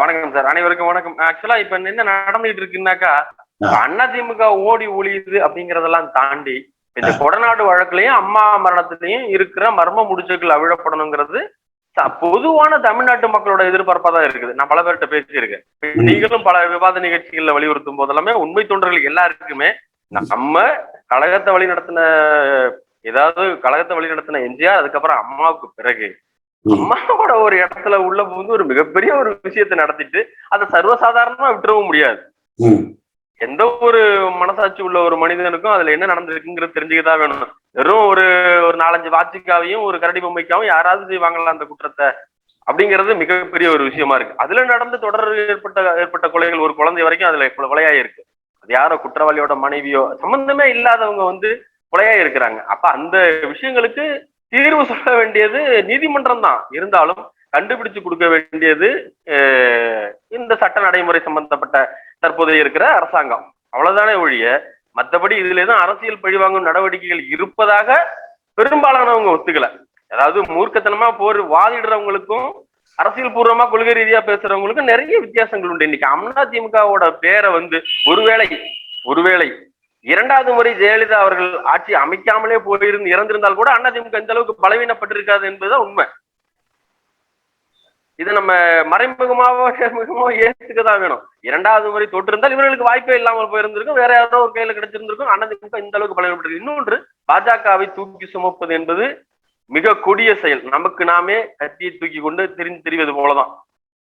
வணக்கம் சார். அனைவருக்கும் வணக்கம். ஆக்சுவலா இப்ப என்ன நடந்துட்டு இருக்குன்னாக்கா அதிமுக ஓடி ஒளியுது அப்படிங்கறதெல்லாம் தாண்டி இந்த கொடநாடு வழக்குலயும் அம்மா மரணத்திலையும் இருக்கிற மர்ம முடிச்சுகள் அவிழப்படணுங்கிறது பொதுவான தமிழ்நாட்டு மக்களோட எதிர்பார்ப்பா தான் இருக்குது. நான் பல பேர்கிட்ட பேசியிருக்கேன். நீங்களும் பல விவாத நிகழ்ச்சிகள்ல வலியுறுத்தும் போதெல்லாமே உண்மை தொண்டர்கள் எல்லாருக்குமே நம்ம கழகத்தை வழி நடத்தின ஏதாவது கழகத்தை வழி நடத்தின எம்ஜிஆர் அதுக்கப்புறம் அம்மாவுக்கு பிறகு. அம்மாவோட ஒரு இடத்துல உள்ள புகுந்து ஒரு மிகப்பெரிய ஒரு விஷயத்தை நடத்திட்டு அதை சர்வசாதாரணமா விட்டுறவும் முடியாது. எந்த ஒரு மனசாட்சி உள்ள ஒரு மனிதனுக்கும் அதுல என்ன நடந்திருக்குங்கிறது தெரிஞ்சுக்கதான் வேணும். வெறும் ஒரு ஒரு நாலஞ்சு வாட்சிக்காவையும் ஒரு கரடி பொம்மைக்காவும் யாராவது செய்வாங்களா அந்த குற்றத்தை? அப்படிங்கிறது மிகப்பெரிய ஒரு விஷயமா இருக்கு. அதுல நடந்து தொடர் ஏற்பட்ட ஏற்பட்ட கொலைகள் ஒரு குழந்தை வரைக்கும் அதுல கொ- கொலையாகி இருக்கு. அது யாரோ குற்றவாளியோட மனைவியோ சம்பந்தமே இல்லாதவங்க வந்து கொலையாகி இருக்கிறாங்க. அப்ப அந்த விஷயங்களுக்கு தீர்வு சொல்ல வேண்டியது நீதிமன்றம் தான் இருந்தாலும் கண்டுபிடிச்சு கொடுக்க வேண்டியது இந்த சட்ட நடைமுறை சம்பந்தப்பட்ட தற்போதைய இருக்கிற அரசாங்கம். அவ்வளவுதானே ஒழிய மற்றபடி இதுல அரசியல் பழிவாங்கும் நடவடிக்கைகள் இருப்பதாக பெரும்பாலானவங்க ஒத்துக்கல. அதாவது மூர்க்கத்தனமா போர் வாதிடுறவங்களுக்கும் அரசியல் பூர்வமா கொள்கை ரீதியா பேசுறவங்களுக்கும் நிறைய வித்தியாசங்கள் உண்டு. இன்னைக்கு அண்ணா திமுகவோட பேரை வந்து ஒருவேளை ஒருவேளை இரண்டாவது முறை ஜெயலலிதா அவர்கள் ஆட்சி அமைக்காமலே போயிருந்து இறந்திருந்தால் கூட அதிமுக இந்த அளவுக்கு பலவீனப்பட்டிருக்காது என்பதுதான் உண்மை. இது நம்ம மறைமுகமாவோ நேர்முகமாவோ ஏற்றுக்கதான் வேணும். இரண்டாவது முறை தொட்டிருந்தால் இவர்களுக்கு வாய்ப்பே இல்லாமல் போயிருந்திருக்கும். வேற யாரோ ஒரு கையில கிடைச்சிருந்திருக்கும். அதிமுக இந்த அளவுக்கு பலவீனப்பட்டிருக்கு. இன்னொன்று பாஜகவை தூக்கி சுமப்பது என்பது மிக கொடிய செயல். நமக்கு நாமே கத்தியை தூக்கி கொண்டு தெரிந்து திரிவது போலதான்.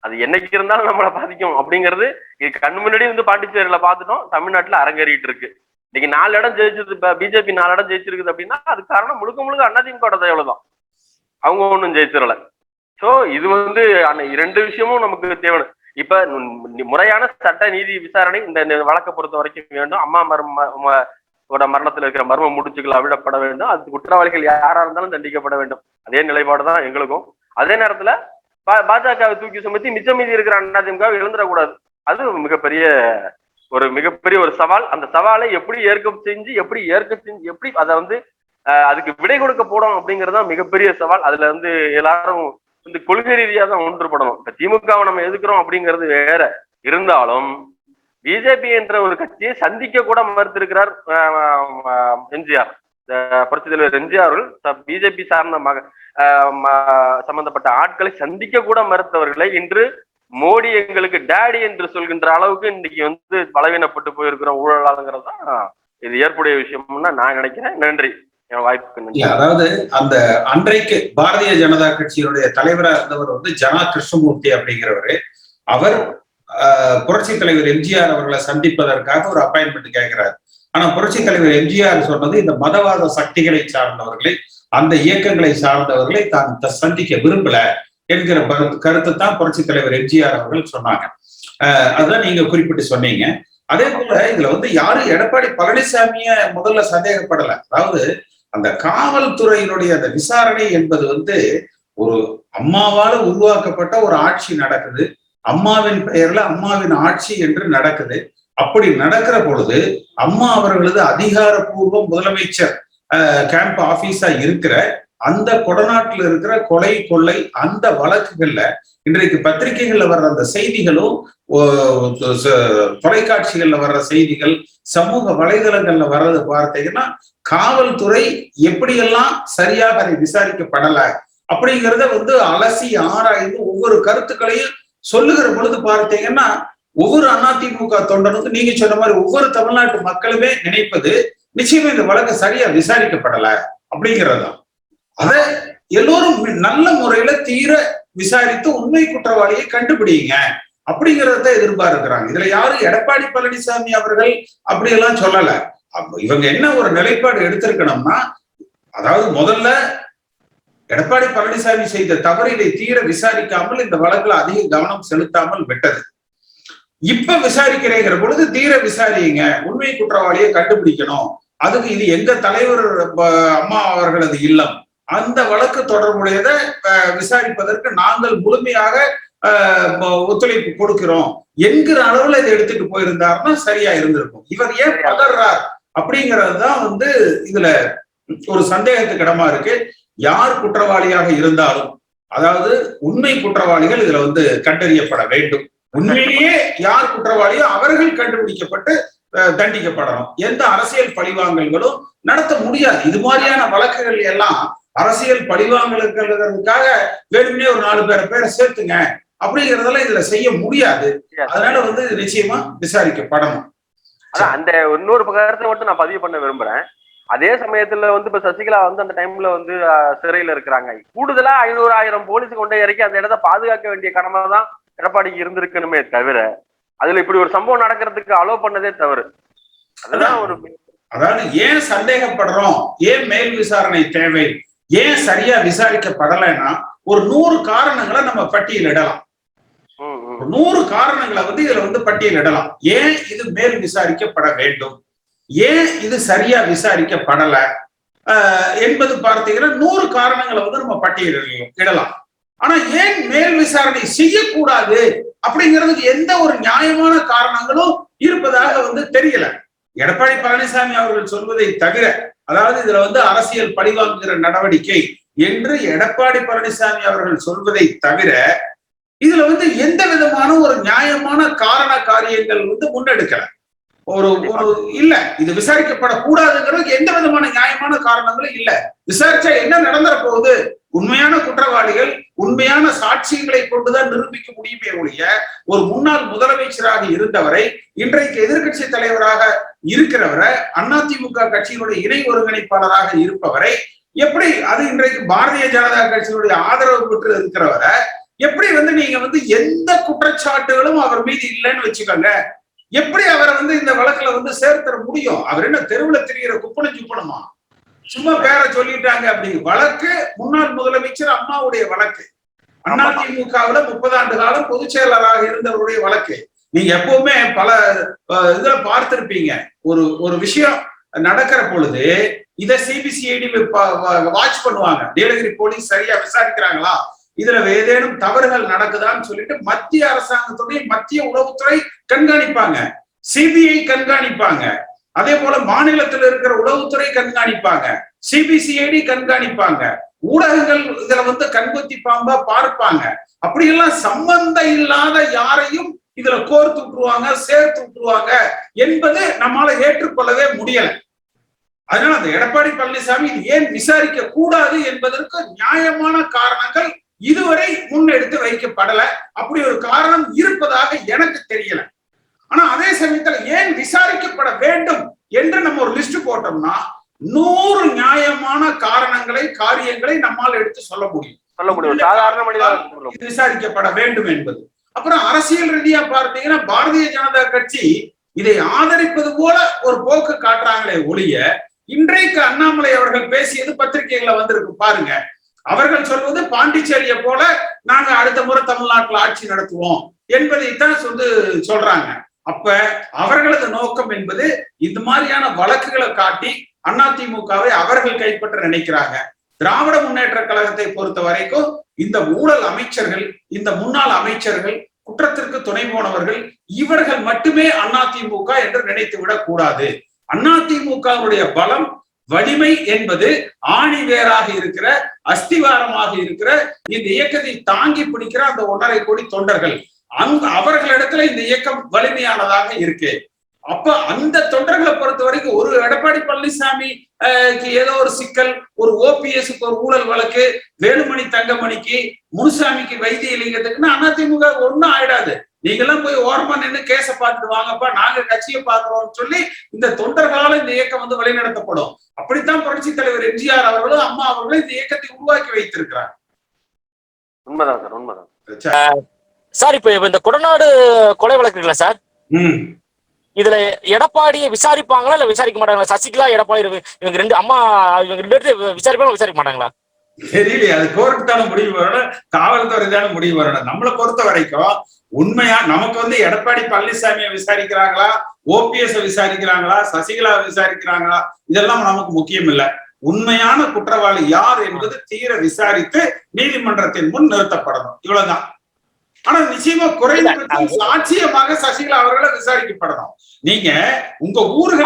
அது என்னைக்கு இருந்தாலும் நம்மளை பாதிக்கும் அப்படிங்கிறது இது கண் முன்னாடி வந்து பாண்டிச்சேரியில பாத்துட்டோம் தமிழ்நாட்டுல அரங்கேறிட்டு இருக்கு. இன்னைக்கு நாலு இடம் ஜெயிச்சிருக்கு பிஜேபி நாலு இடம் ஜெயிச்சிருக்குது அப்படின்னா அது காரணம் முழுக்க முழுக்க அதிமுக தயவுல தான் அவங்க ஒன்றும் ஜெயிச்சிடல. சோ இது வந்து ரெண்டு இரண்டு விஷயமும் நமக்கு தேவை இப்ப முறையான சட்ட நீதி விசாரணை இந்த வழக்கை பொறுத்த வரைக்கும் வேண்டும். அம்மா மர்ம மரணத்துல இருக்கிற மர்ம முடிச்சுகள் அவிழப்பட வேண்டும். அது குற்றவாளிகள் யாரா இருந்தாலும் தண்டிக்கப்பட வேண்டும். அதே நிலைப்பாடு தான் எங்களுக்கும். அதே நேரத்துல பா- பாஜகவை தூக்கி சுமத்தி மிச்சம் மீதி இருக்கிற அதிமுக இழந்துடக்கூடாது அது மிகப்பெரிய ஒரு மிகப்பெரிய ஒரு சவால். அந்த சவாலை எப்படி ஏற்க செஞ்சு எப்படி ஏற்க செஞ்சு எப்படி அதை வந்து அதுக்கு விடை கொடுக்க போடும் அப்படிங்கிறது மிகப்பெரிய சவால். அதுல வந்து எல்லாரும் இந்த கொள்கை ரீதியா தான் ஒன்றுபடணும். இப்ப திமுகவை நம்ம எதுக்குறோம் அப்படிங்கிறது வேற. இருந்தாலும் பிஜேபி என்ற ஒரு கட்சியை சந்திக்க கூட மறுத்திருக்கிறார் எம்ஜிஆர். புரட்சி தலைவர் எம்ஜிஆர் பிஜேபி சார்ந்த மக ஆஹ் ம- சம்பந்தப்பட்ட ஆட்களை சந்திக்க கூட மறுத்தவர்களை இன்று மோடி எங்களுக்கு டேடி என்று சொல்கின்ற அளவுக்கு இன்னைக்கு வந்து பலவீனப்பட்டு போயிருக்கிற ஊழலாளுங்கிறது? தான் இது ஏற்புடைய விஷயம்னு நான் நினைக்கிறேன். நன்றி. என் வாய்ப்புக்கு நன்றி. அதாவது அந்த அன்றைக்கு பாரதிய ஜனதா கட்சியினுடைய தலைவரா இருந்தவர் வந்து ஜனா கிருஷ்ணமூர்த்தி அப்படிங்கிறவரு. அவர் ஆஹ், புரட்சி தலைவர் எம்ஜிஆர் அவர்களை சந்திப்பதற்காக ஒரு அப்பாயின்மெண்ட் கேட்கிறார். ஆனா புரட்சி தலைவர் எம்ஜிஆர் சொன்னது இந்த மதவாத சக்திகளை சார்ந்தவர்களை அந்த இயக்கங்களை சார்ந்தவர்களை தான் த- சந்திக்க விரும்பல. என்கிற கருத்தை தான் புரட்சி தலைவர் எம்ஜிஆர் அவர்கள் சொன்னாங்க. ஆஹ், அதான் நீங்க குறிப்பிட்டு சொன்னீங்க. அதே போல இதுல வந்து யாரும் எடப்பாடி பழனிசாமிய முதல்ல சந்தேகப்படல. அதாவது அந்த காவல்துறையினுடைய அந்த விசாரணை என்பது வந்து ஒரு அம்மாவால உருவாக்கப்பட்ட ஒரு ஆட்சி நடக்குது. அம்மாவின் பெயர்ல அம்மாவின் ஆட்சி என்று நடக்குது. அப்படி நடக்கிற பொழுது அம்மா அவர்களது அதிகாரப்பூர்வ முதலமைச்சர் கேம்ப் ஆபீஸா இருக்கிற அந்த கொடநாட்டில் இருக்கிற கொலை கொள்ளை அந்த வழக்குகள்ல இன்றைக்கு பத்திரிகைகள்ல வர்ற அந்த செய்திகளும் ஓ, தொலைக்காட்சிகள்ல வர்ற செய்திகள் சமூக வலைதளங்கள்ல வர்றது பார்த்தீங்கன்னா காவல்துறை எப்படியெல்லாம் சரியாக அதை விசாரிக்கப்படல அப்படிங்கிறத வந்து அலசி ஆராய்ந்து ஒவ்வொரு கருத்துக்களையும் சொல்லுகிற பொழுது பார்த்தீங்கன்னா ஒவ்வொரு அதிமுக தொண்டனுக்கும் நீங்க சொன்ன மாதிரி ஒவ்வொரு தமிழ்நாட்டு மக்களுமே நினைப்பது நிச்சயமா இந்த வழக்கு சரியா விசாரிக்கப்படல அப்படிங்கிறதுதான். அத எல்லோரும் நல்ல முறையில தீர விசாரித்து உண்மை குற்றவாளியை கண்டுபிடிங்க அப்படிங்கறத எதிர்பார்க்கிறாங்க. இதுல யாரும் எடப்பாடி பழனிசாமி அவர்கள் அப்படி எல்லாம் சொல்லல இவங்க என்ன ஒரு நிலைப்பாடு எடுத்திருக்கணும்னா அதாவது முதல்ல எடப்பாடி பழனிசாமி செய்த தவறினை தீர விசாரிக்காமல் இந்த வழக்குல அதிக கவனம் செலுத்தாமல் விட்டது. இப்ப விசாரிக்கிறேங்கிற பொழுது தீர விசாரியுங்க உண்மை குற்றவாளியை கண்டுபிடிக்கணும். அதுக்கு இது எங்க தலைவர் அம்மா அவர்களது இல்லம். அந்த வழக்கு தொடர்புடையதை விசாரிப்பதற்கு நாங்கள் முழுமையாக ஒத்துழைப்பு கொடுக்கிறோம். என்கிற அளவுல இதை எடுத்துட்டு போயிருந்தாருன்னா சரியா இருந்திருக்கும். இவர் ஏன் பதறார்? அப்படிங்கிறது தான் வந்து இதுல ஒரு சந்தேகத்துக்கு இடமா இருக்கு. யார் குற்றவாளியாக இருந்தாலும் அதாவது உண்மை குற்றவாளிகள் இதுல வந்து கண்டறியப்பட வேண்டும். உண்மையிலேயே யார் குற்றவாளியோ அவர்கள் கண்டுபிடிக்கப்பட்டு தண்டிக்கப்படணும். எந்த அரசியல் பழிவாங்கல்களும் நடத்த முடியாது. இது மாதிரியான வழக்குகள் எல்லாம் அரசியல் பழிவாங்கலுக்காக வேணும்னே ஒரு நாலு பேரை பேரை சேர்த்துங்க. அப்படிங்கறதெல்லாம் இதுல செய்ய முடியாது. அதனால வந்து நிச்சயமா விசாரிக்கப்படணும். அதான் அந்த இன்னொரு கருத்தை மட்டும் நான் பதிவு பண்ண விரும்புறேன். அதே சமயத்துல வந்து இப்ப சசிகலா வந்து அந்த டைம்ல வந்து சிறையில இருக்கிறாங்க. கூடுதலா ஐநூறு ஆயிரம் போலீஸ் கொண்டே இறக்கி அந்த இடத்த பாதுகாக்க வேண்டிய கடமை தான் எடப்பாடிக்கு இருந்திருக்கணுமே தவிர அதுல இப்படி ஒரு சம்பவம் நடக்கிறதுக்கு அலோ பண்ணதே தவறு. அதுதான் ஒரு அதாவது ஏன் சந்தேகப்படுறோம்? ஏன் மேல் விசாரணை தேவை? ஏன் சரியா விசாரிக்கப்படலைன்னா ஒரு நூறு காரணங்களை நம்ம பட்டியலிடலாம் நூறு காரணங்களை வந்து இதுல வந்து பட்டியலிடலாம் ஏன் இது மேல் விசாரிக்கப்பட வேண்டும்? ஏன் இது சரியா விசாரிக்கப்படல? ஆஹ் என்பது பார்த்தீங்கன்னா நூறு காரணங்களை வந்து நம்ம பட்டியலிடலாம் இடலாம். ஆனா ஏன் மேல் விசாரணை செய்யக்கூடாது? அப்படிங்கிறதுக்கு எந்த ஒரு நியாயமான காரணங்களும் இருப்பதாக வந்து தெரியல. எடப்பாடி பழனிசாமி அவர்கள் சொல்வதை தவிர அதாவது இதுல வந்து அரசியல் பழிவாங்குகிற நடவடிக்கை என்று எடப்பாடி பழனிசாமி அவர்கள் சொல்வதை தவிர இதுல வந்து எந்த விதமான ஒரு நியாயமான காரண காரியங்கள் வந்து முன்னெடுக்கல. ஒரு ஒரு இல்ல. இது விசாரிக்கப்படக்கூடாதுங்கிறதுக்கு எந்த விதமான நியாயமான காரணங்களும் இல்ல. விசாரிச்சா என்ன நடந்துற போகுது? உண்மையான குற்றவாளிகள் உண்மையான சாட்சியங்களை கொண்டுதான் நிரூபிக்க முடியுமே ஒழிய ஒரு முன்னாள் முதலமைச்சராக இருந்தவரை இன்றைக்கு எதிர்க்கட்சி தலைவராக இருக்கிறவரை அதிமுக கட்சியினுடைய இணை ஒருங்கிணைப்பாளராக இருப்பவரை எப்படி அது இன்றைக்கு பாரதிய ஜனதா கட்சியினுடைய ஆதரவு பெற்று இருக்கிறவரை எப்படி வந்து நீங்க வந்து எந்த குற்றச்சாட்டுகளும் அவர் மீது இல்லைன்னு வச்சுக்கோங்க. எப்படி அவரை வந்து இந்த வழக்குல வந்து சேர்த்தர முடியும்? அவர் என்ன தெருவுல திரிகிற குப்பனும் சுப்பனுமா சும்மா பேரை சொல்லிட்டாங்க அப்படி. வழக்கு முன்னாள் முதலமைச்சர் அம்மாவுடைய வழக்கு. அதிமுகவுல முப்பது ஆண்டு காலம் பொதுச் செயலராக இருந்தவருடைய வழக்கு. நீங்க எப்பவுமே பல இதுல பார்த்திருப்பீங்க. ஒரு ஒரு விஷயம் நடக்கிற பொழுது இத சிபிசிஐடி வாட்ச் பண்ணுவாங்க. நீலகிரி போலீஸ் சரியா விசாரிக்கிறாங்களா? இதுல ஏதேனும் தவறுகள் நடக்குதான்னு சொல்லிட்டு மத்திய அரசாங்கத்துடைய மத்திய உளவுத்துறை கண்காணிப்பாங்க. சிபிஐ கண்காணிப்பாங்க. அதே போல மாநிலத்தில் இருக்கிற உளவுத்துறை கண்காணிப்பாங்க. சிபிசிஐடி கண்காணிப்பாங்க. ஊடகங்கள் இதுல வந்து கண்குத்தி பாம்பா பார்ப்பாங்க. அப்படியெல்லாம் சம்பந்தம் இல்லாத யாரையும் இதுல கோர்த்து விட்டுருவாங்க சேர்த்து விட்டுருவாங்க என்பது நம்மால ஏற்றுக்கொள்ளவே முடியல. அதனால அந்த எடப்பாடி பழனிசாமி ஏன் விசாரிக்க கூடாது என்பதற்கு நியாயமான காரணங்கள் இதுவரை முன்னெடுத்து வைக்கப்படல. அப்படி ஒரு காரணம் இருப்பதாக எனக்கு தெரியல. ஆனா அதே சமயத்துல ஏன் விசாரிக்கப்பட வேண்டும் என்று நம்ம ஒரு லிஸ்ட் போட்டோம்னா நூறு நியாயமான காரணங்களை காரியங்களை நம்மால் எடுத்து சொல்ல முடியும். சொல்ல முடியும். சாதாரண மனிதன் விசாரிக்கப்பட வேண்டும் என்பது. அப்புறம் அரசியல் ரீதியா பார்த்தீங்கன்னா பாரதிய ஜனதா கட்சி இதை ஆதரிப்பது போல ஒரு போக்கு காட்டுறாங்களே ஒழிய இன்றைக்கு அண்ணாமலை அவர்கள் பேசியது பத்திரிகைகள்ல வந்திருக்கு. பாருங்க. அவர்கள் சொல்வது பாண்டிச்சேரியை போல நாங்க அடுத்த முறை தமிழ்நாட்டில் ஆட்சி நடத்துவோம் என்பதைத்தான் வந்து சொல்றாங்க. அப்ப அவர்களது நோக்கம் என்பது இந்த மாதிரியான வழக்குகளை காட்டி அதிமுகவை அவர்கள் கைப்பற்ற நினைக்கிறாங்க. திராவிட முன்னேற்ற கழகத்தை பொறுத்த வரைக்கும் இந்த ஊழல் அமைச்சர்கள் இந்த முன்னாள் அமைச்சர்கள் குற்றத்திற்கு துணை போனவர்கள் இவர்கள் மட்டுமே அதிமுக என்று நினைத்து விடக் கூடாது. அதிமுகவுடைய பலம் வலிமை என்பது ஆணி வேராக இருக்கிற அஸ்திவாரமாக இருக்கிற இந்த இயக்கத்தை தாங்கி பிடிக்கிற அந்த ஒன்றரை கோடி தொண்டர்கள். அங்க அவர்களிடத்துல இந்த இயக்கம் வலிமையானதாக இருக்கு. அப்ப அந்த தொண்டர்களை பொறுத்த வரைக்கும் ஒரு எடப்பாடி பழனிசாமி அஹ், ஏதோ ஒரு சிக்கல் ஒரு ஓபிஎஸ்க்கு ஒரு ஊழல் வழக்கு வேலுமணி தங்கமணிக்கு முனுசாமிக்கு வைத்தியலிங்கத்துக்குன்னா அதிமுக ஒண்ணும் ஆயிடாது. நீங்கெல்லாம் போய் ஓரமா நின்று கேஸ பார்த்துட்டு வாங்கப்பா நாங்க கட்சியை பாக்குறோம்னு சொல்லி இந்த தொண்டர்களால இந்த இயக்கம் வந்து வழிநடத்தப்படும். அப்படித்தான் புரட்சி தலைவர் எம்ஜிஆர் அவர்களும் அம்மா அவர்களும் இந்த இயக்கத்தை உருவாக்கி வைத்திருக்கிறார் உண்மைதான் சார் உண்மைதான். சார் இப்ப இந்த கொடநாடு கொலை வழக்கு சார்? ம். இதுல எடப்பாடியை விசாரிப்பாங்களா இல்ல விசாரிக்க மாட்டாங்களா? சசிகலா எடப்பாடி இவங்க ரெண்டு அம்மா இவங்க ரெண்டு பேர்த்து விசாரிப்பாங்களா விசாரிக்க மாட்டாங்களா? தெரியலையே அது கோர்ட்டு தானே முடிவு வரணும் காவல்துறை தானே முடிவு வரணும். நம்மளை பொறுத்த வரைக்கும் உண்மையா நமக்கு வந்து எடப்பாடி பழனிசாமியை விசாரிக்கிறாங்களா? ஓபிஎஸ் விசாரிக்கிறாங்களா? சசிகலா விசாரிக்கிறாங்களா? இதெல்லாம் நமக்கு முக்கியம் இல்ல. உண்மையான குற்றவாளி யார் என்பது தீர விசாரித்து நீதிமன்றத்தின் முன் நிறுத்தப்படணும். இவ்வளவுதான். ஆனா நிச்சயமா குறைந்தபட்சம் சாட்சியமாக சசிகலா அவர்களை விசாரிக்கப்படணும். நீங்க உங்க ஊர்களே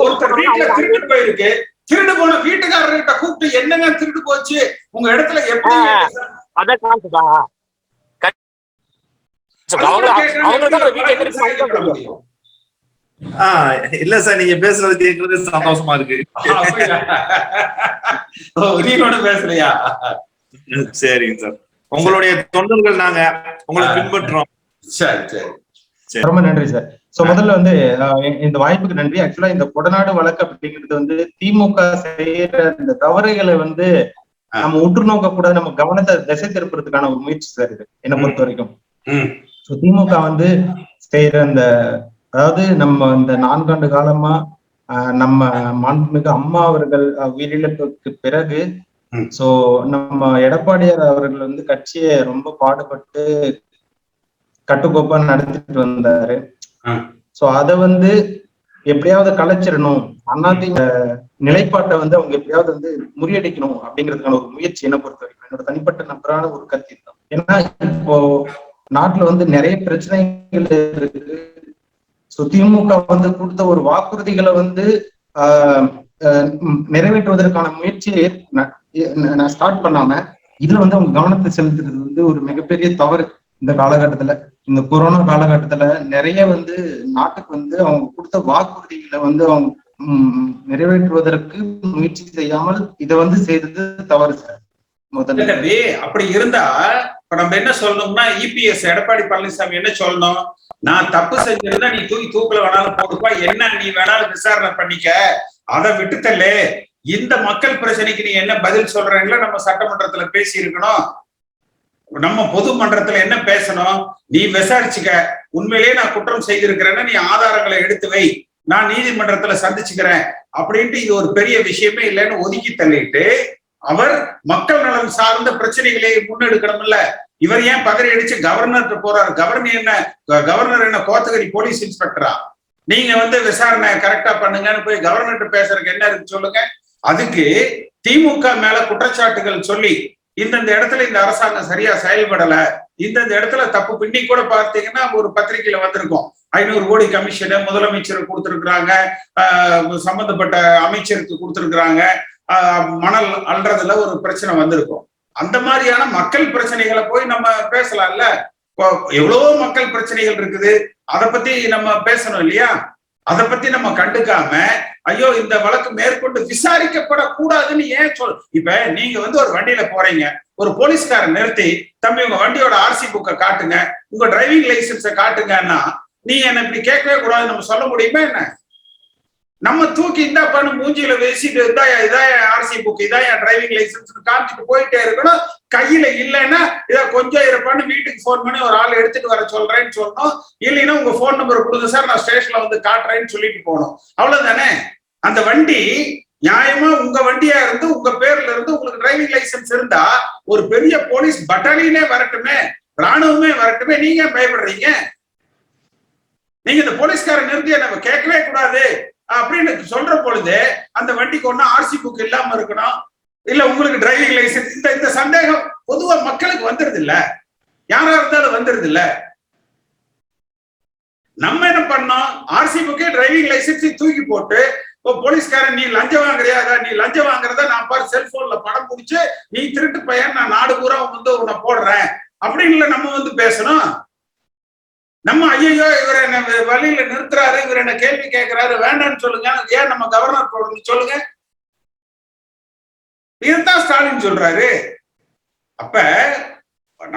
ஒருத்தர் வீட்டுல திருட்டு போயிருக்கு. திருடு போன வீட்டுக்காரர்கிட்ட கூப்பிட்டு என்னங்க திருடு போச்சு? உங்க இடத்துல எப்படி ஆ. அதான் கான்செப்ட் அவங்க அவங்களுக்கு தான் வீட்டுல எங்க இருக்கு அவங்களுக்கு தான் தெரியும். ஆஹ் இல்ல சார் நீங்க பேசுறது கேட்கறது சந்தோஷமா இருக்கு. நீனோட பேசலையா சரிங்க சார். உங்களுடைய தொண்டர்கள் நாங்க உங்களை பின்பற்றுறோம் சரி சரி. ரொம்ப நன்றி சார். சோ முதல்ல வந்து இந்த வாய்ப்புக்கு நன்றி. ஆக்சுவலா இந்த கொடநாடு வழக்கு அப்படிங்கிறது வந்து திமுக செய்யற இந்த தவறுகளை வந்து. நம்ம உற்று நோக்க கூட நம்ம கவனத்தை திசை திருப்புறதுக்கான ஒரு முயற்சி சார் இது என்னை பொறுத்த வரைக்கும் சோ திமுக வந்து செய்யற அந்த அதாவது நம்ம இந்த நான்காண்டு காலமா நம்ம மாண்புமிகு அம்மா அவர்கள் உயிரிழப்புக்கு பிறகு. சோ நம்ம எடப்பாடியார் அவர்கள் வந்து கட்சியை ரொம்ப பாடுபட்டு கட்டுக்கோப்பா நடத்திட்டு வந்தாரு. சோ அத வந்து எப்படியாவது கலைச்சிடணும் அதிமுக நிலைப்பாட்டை வந்து அவங்க எப்படியாவது வந்து முறியடிக்கணும் அப்படிங்கிறதுக்கான ஒரு முயற்சி என்ன பொறுத்த வரைக்கும் என்னோட தனிப்பட்ட நபரான ஒரு கருத்து தான் ஏன்னா இப்போ நாட்டுல வந்து நிறைய பிரச்சனைகள் இருக்கு. ஸோ திமுக வந்து கொடுத்த ஒரு வாக்குறுதிகளை வந்து ஆஹ் நிறைவேற்றுவதற்கான முயற்சியை நான் ஸ்டார்ட் பண்ணாம இதுல வந்து அவங்க கவனத்தை செலுத்துறது வந்து ஒரு மிகப்பெரிய தவறு இந்த காலகட்டத்துல. இந்த கொரோனா காலகட்டத்துல நிறைய வந்து நாட்டுக்கு வந்து அவங்க கொடுத்த வாக்குறுதிகளை வந்து அவங்க உம், நிறைவேற்றுவதற்கு முயற்சி செய்யாமல் இதை வந்து செய்தது தவறு சார் முதல்ல. அப்படி இருந்தா இப்ப நம்ம என்ன சொல்லணும்னா இபிஎஸ் எடப்பாடி பழனிசாமி என்ன சொல்லணும்? நான் தப்பு செஞ்சிருந்தா நீ தூக்கி தூக்குல வேணாலும் போட்டுப்பா. என்ன நீ வேணாலும் விசாரணை பண்ணிக்க. அதை விட்டுத்தல்லே இந்த மக்கள் பிரச்சனைக்கு நீ என்ன பதில் சொல்றீங்களோ நம்ம சட்டமன்றத்துல பேசி இருக்கணும் நம்ம பொது மன்றத்துல என்ன பேசணும்? நீ விசாரிச்சுக்க. உண்மையிலேயே நான் குற்றம் செய்திருக்கிறேன்னா நீ ஆதாரங்களை எடுத்து வை. நான் நீதிமன்றத்துல சந்திச்சுக்கிறேன். அப்படின்ட்டு இது ஒரு பெரிய விஷயமே இல்லைன்னு ஒதுக்கி தள்ளிட்டு அவர் மக்கள் நலன் சார்ந்த பிரச்சனைகளை முன்னெடுக்கணும்ல. இவர் ஏன் பதறி அடிச்சு கவர்னர் போறாரு? கவர்னர் என்ன கவர்னர் என்ன கோத்தகிரி போலீஸ் இன்ஸ்பெக்டரா நீங்க வந்து விசாரணை கரெக்டா பண்ணுங்கன்னு போய் கவர்னர்கிட்ட பேசுறதுக்கு என்ன இருக்கு சொல்லுங்க. அதுக்கு திமுக மேல குற்றச்சாட்டுகள் சொல்லி இந்தந்த இடத்துல இந்த அரசாங்கம் சரியா செயல்படல இந்தந்த இடத்துல தப்பு பின்னி கூட பார்த்தீங்கன்னா ஒரு பத்திரிகையில வந்திருக்கும். ஐநூறு கோடி கமிஷனை முதலமைச்சர் கொடுத்திருக்கிறாங்க சம்பந்தப்பட்ட அமைச்சருக்கு கொடுத்திருக்கிறாங்க. மணல் அல்றதுல ஒரு பிரச்சனை வந்திருக்கும். அந்த மாதிரியான மக்கள் பிரச்சனைகளை போய் நம்ம பேசலாம்ல? எவ்வளவோ மக்கள் பிரச்சனைகள் இருக்குது. அதை பத்தி நம்ம பேசணும் இல்லையா? அதை பத்தி நம்ம கண்டுக்காம ஐயோ இந்த வழக்கு மேற்கொண்டு விசாரிக்கப்படக்கூடாதுன்னு ஏன் சொல் இப்ப நீங்க வந்து ஒரு வண்டியில போறீங்க. ஒரு போலீஸ்காரன் நிறுத்தி தம்பி உங்க வண்டியோட ஆர்சி புக்கை காட்டுங்க. உங்க டிரைவிங் லைசன்ஸை காட்டுங்கன்னா நீ என்ன இப்படி கேட்கவே கூடாது நம்ம சொல்ல முடியுமா என்ன? நம்ம தூக்கி இந்தாப்பான்னு பண்ணு மூஞ்சியில வீசிட்டு இதான் இதாயா ஆர்சி புக் இதான் என் டிரைவிங் லைசன்ஸ் காமிச்சிட்டு போயிட்டே இருக்கணும். கையில இல்லைன்னா இதை கொஞ்சம் இருப்பான்னு வீட்டுக்கு ஃபோன் பண்ணி ஒரு ஆள் எடுத்துட்டு வர சொல்றேன்னு சொல்லணும் இல்லைன்னா உங்க ஃபோன் நம்பர் கொடுங்க சார் நான் ஸ்டேஷன்ல வந்து காட்டுறேன்னு சொல்லிட்டு போகணும் அவ்வளவுதானே? அந்த வண்டி நியாயமா உங்க வண்டியா இருந்து உங்க பேர்ல இருந்து உங்களுக்கு டிரைவிங் லைசன்ஸ் இருந்தா ஒரு பெரிய போலீஸ் பட்டாலியனே வரட்டுமே ராணுவமே வரட்டுமே நீங்க ஏன் பயப்படுறீங்க? நீங்க இந்த போலீஸ்காரன் நிறுத்திய நம்ம கேட்கவே கூடாது. அப்படின்னு சொல்ற பொழுது அந்த வண்டிக்கு ஒன்றும் ஆர்சி புக் இல்லாம இருக்கணும். இல்ல உங்களுக்கு டிரைவிங் லைசன்ஸ் இந்த இந்த சந்தேகம் பொதுவா மக்களுக்கு வந்துருது இல்ல. யாரா இருந்தாலும் வந்துருது இல்ல. நம்ம என்ன பண்ணோம்? ஆர்சி புக்கே டிரைவிங் லைசன்ஸ் தூக்கி போட்டு இப்போ போலீஸ்காரன் நீ லஞ்சம் வாங்குறியா நீ லஞ்சம் வாங்குறத நான் பாரு செல்போன்ல படம் பிடிச்சு நீ திருட்டு பையன் நான் நாடு பூரா வந்து உன்னை போடுறேன். அப்படின்னு நம்ம வந்து பேசணும். நம்ம ஐயோ இவர் என்ன வழியில நிறுத்துறாரு இவர் என்ன கேள்வி கேட்கிறாரு வேண்டாம்னு சொல்லுங்க. ஏன் நம்ம கவர்னர் போடணும் சொல்லுங்க. இதுதான் ஸ்டாலின் சொல்றாரு. அப்ப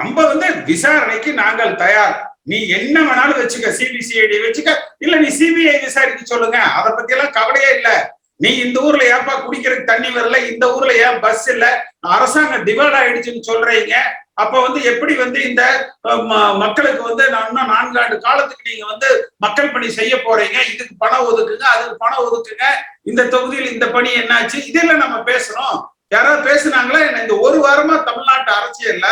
நம்ம வந்து விசாரணைக்கு நாங்கள் தயார். நீ என்ன வேணாலும் வச்சுக்க சிபிசிஐடி வச்சுக்க. இல்ல நீ சிபிஐ விசாரிக்க சொல்லுங்க. அதை பத்தி எல்லாம் கவலையே இல்லை. நீ இந்த ஊர்ல ஏன்பா குடிக்கிறதுக்கு தண்ணி வரல? இந்த ஊர்ல ஏன் பஸ் இல்ல? அரசாங்கம் டிவைட் ஆயிடுச்சுன்னு சொல்றீங்க. அப்ப வந்து எப்படி வந்து இந்த ம- மக்களுக்கு வந்து நான் இன்னும் நான்காண்டு காலத்துக்கு நீங்க வந்து மக்கள் பணி செய்ய போறீங்க. இதுக்கு பணம் ஒதுக்குங்க அதுக்கு பணம் ஒதுக்குங்க. இந்த தொகுதியில் இந்த பணி என்னாச்சு? இதெல்லாம் நம்ம பேசணும் யாராவது பேசுனாங்களா? என்ன இந்த ஒரு வாரமா தமிழ்நாட்டு அரசியல்ல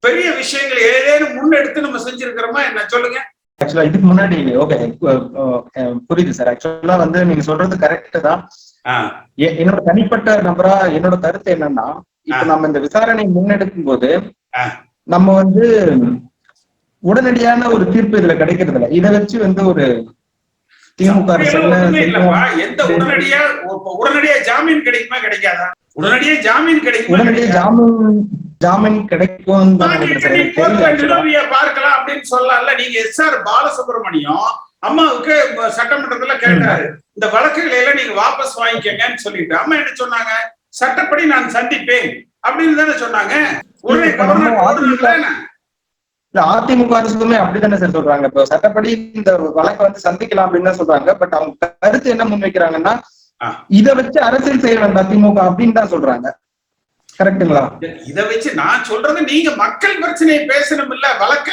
பெரிய விஷயங்கள் ஏதேனும் முன்னெடுத்து நம்ம செஞ்சிருக்கிறோமா? என்ன சொல்லுங்க. ஆக்சுவலா இதுக்கு முன்னாடி ஓகே புரியுது சார் ஆக்சுவலா வந்து நீங்க சொல்றது கரெக்ட் தான் என்னோட தனிப்பட்ட நபரா என்னோட கருத்து என்னன்னா இப்ப. நம்ம இந்த விசாரணை முன்னெடுக்கும் போது. நம்ம வந்து உடனடியான ஒரு தீர்ப்பு இதுல கிடைக்கிறது இல்ல இதை வச்சு வந்து ஒரு திமுக. எந்த உடனடியா உடனடியா ஜாமீன் கிடைக்குமா கிடைக்காதா உடனடியா ஜாமீன் கிடைக்குமா உடனடியே? ஜாமீன் ஜாமீன் கிடைக்கும் பார்க்கலாம் அப்படின்னு சொல்லலாம்ல. நீங்க எஸ் ஆர் பாலசுப்ரமணியம் அம்மாவுக்கு சட்டமன்றத்துல கேட்டாரு. இந்த வழக்குகளை எல்லாம் நீங்க வாபஸ் வாங்கிக்கங்கன்னு சொல்லிட்டு. அம்மா என்ன சொன்னாங்க? சட்டப்படி நான் சந்திப்பேன் அப்படின்னு தானே சொன்னாங்க. உடனே கவர்னர்? இல்ல அதிமுக அரசுமே அப்படித்தானே சார் சொல்றாங்க. இப்போ சட்டப்படி இந்த வழக்கை வந்து சந்திக்கலாம் அப்படின்னு தான் சொல்றாங்க. பட் அவங்க கருத்து என்ன முன்வைக்கிறாங்கன்னா. இதை வச்சு அரசியல் செய்ய வேண்டாம் திமுக அப்படின்னு தான் சொல்றாங்க. கரெக்ட்டுங்களா இத வச்சு நான் சொல்றது நீங்க மக்கள் பிரச்சனையை பேசணும் இல்ல வழக்க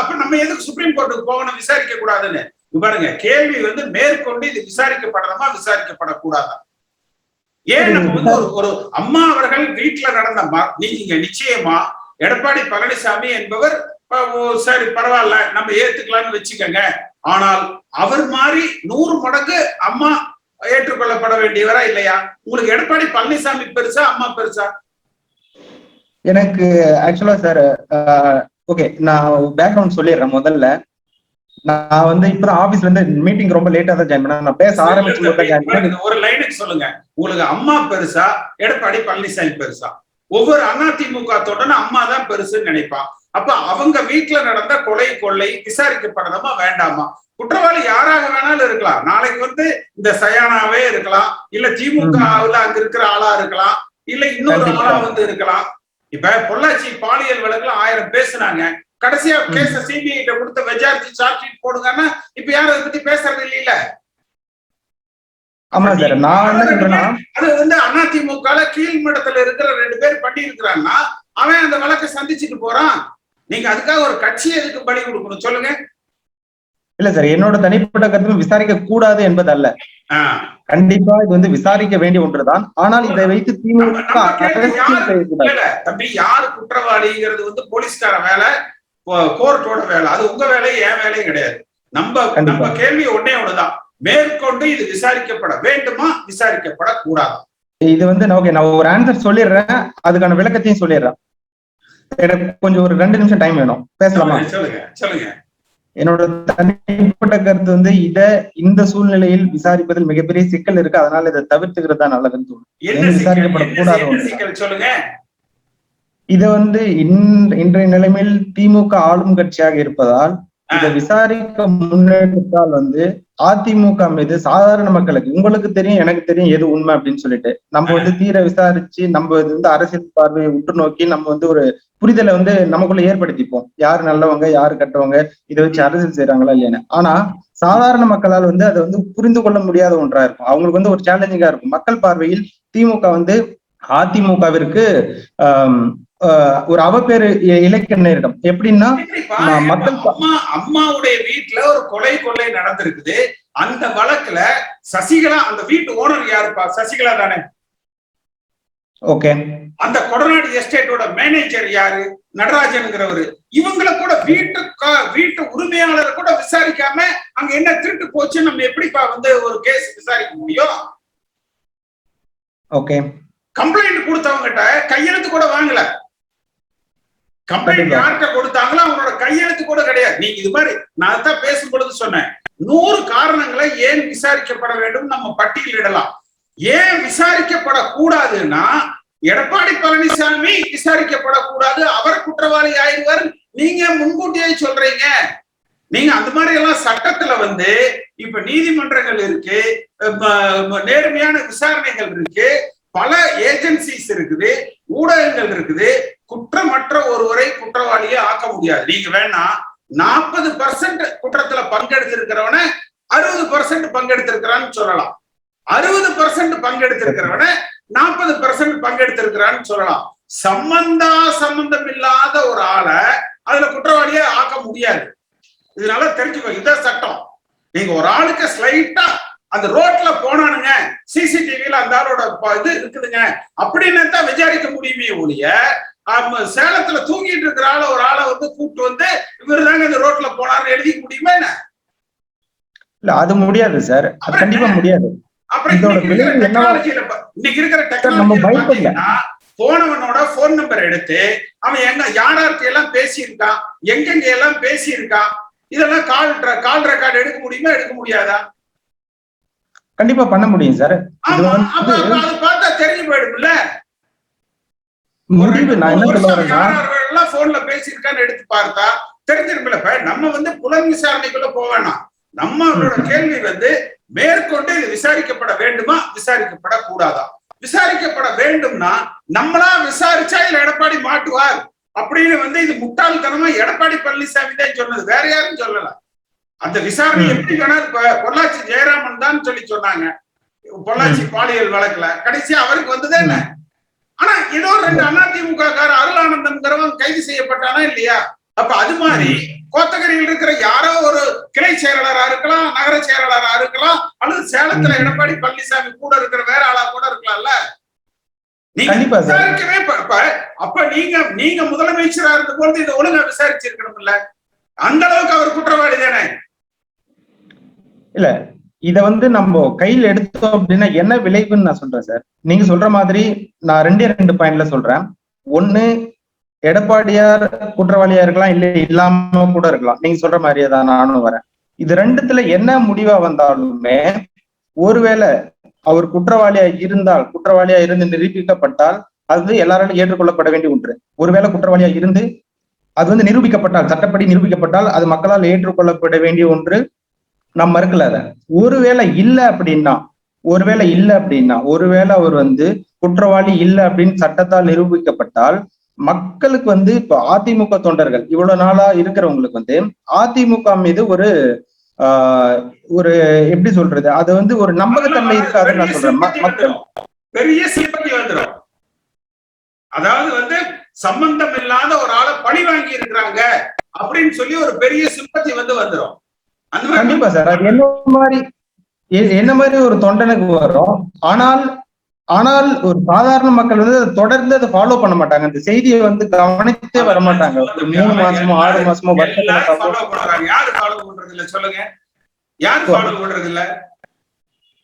அப்ப நம்ம எதுக்கு சுப்ரீம் கோர்ட்டுக்கு போகணும் விசாரிக்க கூடாதுன்னு? பாருங்க கேள்வி வந்து மேற்கொண்டு இது விசாரிக்கப்படணுமா விசாரிக்கப்படக்கூடாதா? ஏன் நம்ம வந்து ஒரு ஒரு அம்மா அவர்கள் வீட்டுல நடந்த நீங்க நிச்சயமா எடப்பாடி பழனிசாமி என்பவர் சரி பரவாயில்ல நம்ம ஏத்துக்கலாம்னு வச்சுக்கோங்க. ஆனால் அவர் மாதிரி நூறு மடங்கு அம்மா ஏற்றுக்கொள்ளப்பட வேண்டியவரா இல்லையா? உங்களுக்கு எடப்பாடி பழனிசாமி பெருசா அம்மா பெருசா? எனக்கு ஆக்சுவலா சார் ஓகே நான் பேக்ரவுண்ட் சொல்லிடுறேன் முதல்ல. நான் வந்து இப்பதான் ஆபீஸ்ல இருந்து மீட்டிங் ரொம்ப லேட்டா தான் ஜாயின் பண்ணேன். நான் பேச ஆரம்பிச்சு. ஒரு லைனுக்கு சொல்லுங்க. உங்களுக்கு அம்மா பெருசா எடப்பாடி பழனிசாமி பெருசா? ஒவ்வொரு அதிமுக தொடர்ந்து அம்மா தான் பெருசுன்னு நினைப்பான். அப்ப அவங்க வீட்டுல நடந்த கொலை கொள்ளை விசாரிக்கப்படணுமா வேண்டாமா? குற்றவாளி யாராக வேணாலும் இருக்கலாம். நாளைக்கு வந்து இந்த சயானாவே இருக்கலாம். இல்ல திமுகவுல அங்க இருக்கிற ஆளா இருக்கலாம். இல்ல இன்னொரு. ஆளா வந்து இருக்கலாம். இப்ப பொள்ளாச்சி பாலியல் வழக்குல ஆயிரம் பேசுனாங்க. கடைசியா. கேஸ சிபிஐ கிட்ட கொடுத்து விசாரிச்சு சார்ஜ் ஷீட் போடுங்கன்னா இப்ப யாரும் அதை பத்தி பேசுறது இல்லையில ஆமா சார் நான் அது வந்து அதிமுக கீழ்மட்டத்துல இருக்கிற ரெண்டு பேர் பண்ணி இருக்கிறான்னா அவன் அந்த வழக்கை சந்திச்சுட்டு போறான். நீங்க அதுக்காக ஒரு கட்சி எதுக்கு பலி கொடுக்கணும்? சொல்லுங்க. இல்ல சார் என்னோட தனிப்பட்ட கருத்து விசாரிக்க கூடாது என்பது அல்ல கண்டிப்பா இது வந்து விசாரிக்க வேண்டிய ஒன்றுதான். ஆனால் இதை வைத்து திமுக தம்பி யாரு குற்றவாளிங்கிறது வந்து போலீஸ்கார வேலை கோர்ட்டோட வேலை. அது உங்க வேலையும் என் வேலையும் கிடையாது. நம்ம. நம்ம கேள்வி ஒன்னே ஒண்ணுதான். மேற்கொண்டு இது விசாரிக்கப்பட வேண்டுமா விசாரிக்கப்படக்கூடாது? இது வந்து ஓகே நான் ஒரு ஆன்சர் சொல்லிடுறேன். அதுக்கான விளக்கத்தையும் சொல்லிடுறேன். எனக்கு கொஞ்சம் ஒரு ரெண்டு நிமிஷம் டைம் வேணும். பேசலாமா? சொல்லுங்க சொல்லுங்க. என்னோட தனிப்பட்ட கருத்து வந்து இத இந்த சூழ்நிலையில் விசாரிப்பதில் மிகப்பெரிய சிக்கல் இருக்கு. அதனால இதை தவிர்த்துக்கிறது தான் நல்லதுன்னு தோணும் விசாரிக்கப்படக்கூடாது சொல்லுங்க. இது வந்து இன்- இன்றைய நிலைமையில் திமுக ஆளும் கட்சியாக இருப்பதால் இதை விசாரிக்க முன்னெடுத்தால் வந்து அதிமுக மீது சாதாரண மக்களுக்கு உங்களுக்கு தெரியும் எனக்கு தெரியும் எது உண்மை அப்படின்னு சொல்லிட்டு நம்ம வந்து தீர விசாரிச்சு நம்ம இது வந்து அரசியல் பார்வையை உற்று நோக்கி நம்ம வந்து ஒரு புரிதலை வந்து நமக்குள்ள ஏற்படுத்திப்போம். யார் நல்லவங்க யாரு கெட்டவங்க இதை வச்சு அரசியல் செய்யறாங்களா இல்லையான்னு. ஆனா சாதாரண மக்களால் வந்து அதை வந்து புரிந்து கொள்ள முடியாத ஒன்றா இருக்கும். அவங்களுக்கு வந்து ஒரு சேலஞ்சிங்கா இருக்கும். மக்கள் பார்வையில் திமுக வந்து அதிமுகவிற்கு ஆஹ், ஒரு அவப்பேறு இ- இழைக்க நேரிடும் எப்படின்னா மக்கள் அம்மாவுடைய வீட்டுல ஒரு கொலை கொள்ளை நடந்திருக்குது. அந்த வழக்குல சசிகலா அந்த வீட்டு ஓனர் யாருப்பா? சசிகலா தானே. ஓகே. அந்த கொடநாடு எஸ்டேட்டோட மேனேஜர் யாரு? நடராஜன்ங்கிறவரு. இவங்கள கூட வீட்டு வீட்டு உரிமையாளர் கூட விசாரிக்காம அங்க என்ன திருட்டு போச்சு நம்ம எப்படிப்பா வந்து ஒரு கேஸ் விசாரிக்க முடியும்? ஓகே. கம்ப்ளைண்ட் கொடுத்தவங்கிட்ட கையெழுத்து கூட வாங்கல. கம்ப்ளைண்ட் கண்டிப்பா. யார்கிட்ட கொடுத்தாங்களோ அவங்களோட கையெழுத்து கூட கிடையாது. நீங்க இது மாதிரி நான் அதான் பேசும் பொழுது சொன்னேன். நூறு காரணங்களை ஏன் விசாரிக்கப்பட வேண்டும் நம்ம பட்டியலிடலாம் ஏன் விசாரிக்கப்படக்கூடாதுன்னா எடப்பாடி பழனிசாமி விசாரிக்கப்படக்கூடாது அவர் குற்றவாளி ஆயிடுவார். நீங்க முன்கூட்டியே சொல்றீங்க? நீங்க அந்த மாதிரி எல்லாம் சட்டத்துல வந்து இப்ப நீதிமன்றங்கள் இருக்கு நேர்மையான விசாரணைகள் இருக்கு. பல ஏஜென்சிஸ் இருக்குது ஊடகங்கள் இருக்குது. குற்றமற்ற ஒருவரை குற்றவாளியை ஆக்க முடியாது. நீங்க வேணா நாற்பது பர்சன்ட் குற்றத்துல பங்கெடுத்திருக்கிறவன அறுபது பர்சன்ட் பங்கெடுத்திருக்கிறான்னு சொல்லலாம். அறுபது பர்சன்ட் பங்கெடுத்திருக்கிறவன நாற்பது பர்சன்ட் பங்கெடுத்திருக்கிறான்னு சொல்லலாம். சம்பந்தா சம்பந்தம் இல்லாத ஒரு ஆளை அதுல குற்றவாளியை ஆக்க முடியாது. இதனால தெரிஞ்சுக்கோ இதான் சட்டம். நீங்க ஒரு ஆளுக்கு ஸ்லைட்டா அந்த ரோட்ல போனானுங்க. சிசிடிவில அந்த ஆளோட இது இருக்குதுங்க. அப்படின்னு தான் விசாரிக்க முடியுமே ஒழிய சேலத்துல தூங்கிட்டு இருக்கிற ஆள ஒரு ஆளை வந்து கூப்பிட்டு வந்து இவரு தாங்க இந்த ரோட்ல போனாருன்னு எழுதிக்க முடியுமா என்ன? இல்ல அது முடியாது சார். அது கண்டிப்பா முடியாது. இன்னைக்கு இருக்கிற டெக்னாலஜி போனவனோட போன் நம்பர் எடுத்து அவன் எங்க யாராருக்கு எல்லாம் பேசியிருக்கான் எங்கெங்க எல்லாம் பேசியிருக்கான் இதெல்லாம் கால் கால் ரெக்கார்டு எடுக்க முடியுமா எடுக்க முடியாதா? கண்டிப்பா பண்ண முடியும் சார். தெரிஞ்சு போயிடும்ல. முடிவு நான் என்ன சொல்ல வரேன்னா போன்ல பேசியிருக்கான்னு எடுத்து பார்த்தா தெரிஞ்சிருமில்ல இப்ப நம்ம வந்து புலன் விசாரணைக்குள்ள வேணாம். நம்மளோட கேள்வி வந்து மேற்கொண்டு இது விசாரிக்கப்பட வேண்டுமா விசாரிக்கப்பட கூடாதா விசாரிக்கப்பட வேண்டும்னா நம்மளா விசாரிச்சா இதுல எடப்பாடி மாட்டுவார். அப்படின்னு வந்து இது முட்டாள்தனமா எடப்பாடி பழனிசாமி தான் சொன்னது. வேற யாரும் சொல்லல. அந்த விசாரணை. எப்படி பொள்ளாச்சி ஜெயராமன் தான் சொல்லி சொன்னாங்க. பொள்ளாச்சி பாலியல் வழக்குல. கடைசியா அவருக்கு வந்ததே என்ன ஆனா ஏதோ ரெண்டு அதிமுக கார அருளானந்தம்ங்கிறவன் கைது செய்யப்பட்டானா இல்லையா? அப்ப அது மாதிரி கோத்தகிரியில் இருக்கிற யாரோ ஒரு கிளை செயலாளரா இருக்கலாம் நகர செயலாளரா இருக்கலாம் அல்லது சேலத்துல. எடப்பாடி பழனிசாமி கூட இருக்கிற வேற ஆளா கூட இருக்கலாம்ல? நீங்க. விசாரிக்கவே அப்ப நீங்க நீங்க முதலமைச்சரா இருந்த பொழுது இதை ஒழுங்கா விசாரிச்சிருக்கணும்ல. அந்த அளவுக்கு அவர் குற்றவாளி தானே. இல்ல இத வந்து நம்ம கையில் எடுத்தோம் அப்படின்னா என்ன விளைவுன்னு நான் சொல்றேன் சார் நீங்க சொல்ற மாதிரி நான் ரெண்டே ரெண்டு பாயிண்ட்ல சொல்றேன். ஒண்ணு எடப்பாடியார் குற்றவாளியா இருக்கலாம் இல்ல இல்லாம கூட இருக்கலாம். நீங்க சொல்ற மாதிரியே தான் நானும் வரேன். இது ரெண்டுத்துல என்ன முடிவா வந்தாலுமே ஒருவேளை அவர் குற்றவாளியா இருந்தால் குற்றவாளியா இருந்து நிரூபிக்கப்பட்டால் அது எல்லாராலும் ஏற்றுக்கொள்ளப்பட வேண்டிய ஒன்று. ஒருவேளை குற்றவாளியா இருந்து அது வந்து நிரூபிக்கப்பட்டால் சட்டப்படி நிரூபிக்கப்பட்டால் அது மக்களால் ஏற்றுக்கொள்ளப்பட வேண்டிய ஒன்று. நாம் மறுக்கல அதை. ஒருவேளை இல்ல அப்படின்னா ஒருவேளை இல்ல அப்படின்னா ஒருவேளை அவர் வந்து குற்றவாளி இல்ல அப்படின்னு சட்டத்தால் நிரூபிக்கப்பட்டால் மக்களுக்கு வந்து இப்ப அதிமுக தொண்டர்கள் இவ்வளவு நாளா இருக்கிறவங்களுக்கு வந்து அதிமுக மீது ஒரு ஒரு எப்படி சொல்றது அது வந்து ஒரு நம்பகத்தன்மை இருக்காதுன்னு நான் சொல்றேன். மக்கள் பெரிய சிம்பத்தி வந்துடும் அதாவது வந்து சம்பந்தம் இல்லாத ஒரு ஆளை பழி வாங்கி இருக்கிறாங்க அப்படின்னு சொல்லி ஒரு பெரிய சிம்பத்தி வந்து வந்துடும் கண்டிப்பா சார். அது என்ன மாதிரி என்ன மாதிரி ஒரு தொண்டனுக்கு வரும்? ஆனால் ஆனால் ஒரு சாதாரண மக்கள் வந்து அதை தொடர்ந்து அதை ஃபாலோ பண்ண மாட்டாங்க. அந்த செய்தியை வந்து கவனித்தே வர மாட்டாங்க. ஒரு மூணு மாசமோ ஆறு மாசமோ யாரு ஃபாலோ பண்றது இல்ல சொல்லுங்க. யாரு ஃபாலோ பண்றது இல்ல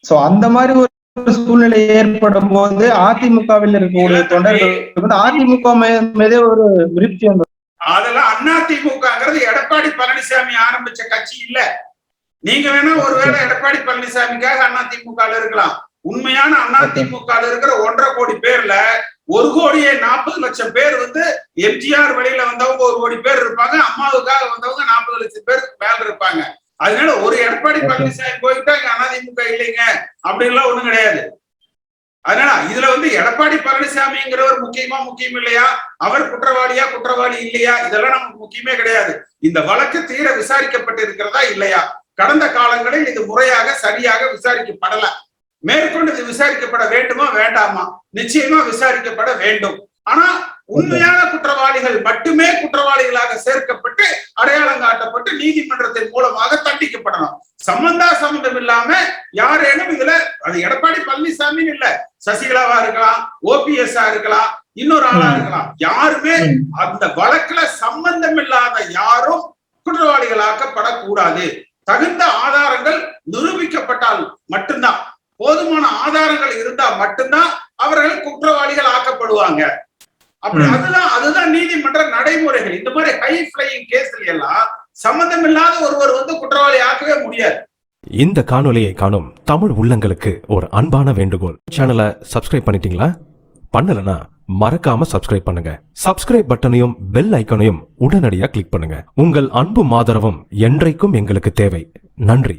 சோ அந்த மாதிரி ஒரு சூழ்நிலை ஏற்படும் போது அதிமுகவில் இருக்கக்கூடிய தொண்டர்களுக்கு வந்து அதிமுக மீதே ஒரு விருப்தி வந்து அதெல்லாம் அதிமுகங்கிறது எடப்பாடி பழனிசாமி ஆரம்பிச்ச கட்சி இல்ல. நீங்க வேணா ஒருவேளை எடப்பாடி பழனிசாமிக்காக அதிமுக இருக்கலாம். உண்மையான அதிமுக இருக்கிற ஒன்றரை கோடி பேர்ல ஒரு கோடியே நாற்பது லட்சம் பேர் வந்து எம்ஜிஆர் வழியில வந்தவங்க ஒரு கோடி பேர் இருப்பாங்க அம்மாவுக்காக வந்தவங்க நாற்பது லட்சம் பேருக்கு மேல இருப்பாங்க. அதனால ஒரு எடப்பாடி. பழனிசாமி போயிட்டா இங்க அதிமுக இல்லைங்க. அப்படின்லாம் ஒண்ணும் கிடையாது. அதனால இதுல வந்து எடப்பாடி பழனிசாமிங்கிறவர் முக்கியமா முக்கியம் இல்லையா? அவர் குற்றவாளியா குற்றவாளி இல்லையா? இதெல்லாம் நமக்கு முக்கியமே கிடையாது. இந்த வழக்கு தீர விசாரிக்கப்பட்டு இருக்கிறதா இல்லையா? கடந்த காலங்களில் இது முறையாக சரியாக விசாரிக்கப்படல. மேற்கொண்டு இது விசாரிக்கப்பட வேண்டுமா வேண்டாமா? நிச்சயமா விசாரிக்கப்பட வேண்டும். ஆனா உண்மையான குற்றவாளிகள் மட்டுமே குற்றவாளிகளாக சேர்க்கப்பட்டு அடையாளம் காட்டப்பட்டு நீதிமன்றத்தின் மூலமாக தண்டிக்கப்படணும். சம்பந்தா சம்பந்தம் இல்லாம யாரேனும் இதுல அது எடப்பாடி பழனிசாமின்னு இல்ல. சசிகலாவா இருக்கலாம் ஓபிஎஸ் இருக்கலாம் இன்னொரு ஆளா. இருக்கலாம். யாருமே. அந்த வழக்குல சம்பந்தம் இல்லாத யாரும் குற்றவாளிகளாக்கப்படக்கூடாது. தகுந்த ஆதாரங்கள் நிரூபிக்கப்பட்டால் மட்டும்தான். போதுமான ஆதாரங்கள் இருந்தா மட்டும்தான் அவர்கள் குற்றவாளிகள் ஆக்கப்படுவாங்க அப்படி. அதுதான் அதுதான் நீதிமன்ற நடைமுறைகள். இந்த மாதிரி ஹை ஃபிளையிங் கேஸ்ல எல்லாம் சம்பந்தம் இல்லாத ஒருவர் வந்து குற்றவாளி ஆக்கவே முடியாது. இந்த காணொளியை காணும் தமிழ் உள்ளங்களுக்கு ஒரு அன்பான வேண்டுகோள். சேனலை சப்ஸ்கிரைப் பண்ணிட்டீங்களா? பண்ணலனா மறக்காம சப்ஸ்கிரைப் பண்ணுங்க. சப்ஸ்கிரைப் பட்டனையும் பெல் ஐக்கனையும் உடனடியாக கிளிக் பண்ணுங்க. உங்கள் அன்பும் ஆதரவும் என்றைக்கும் எங்களுக்கு தேவை. நன்றி.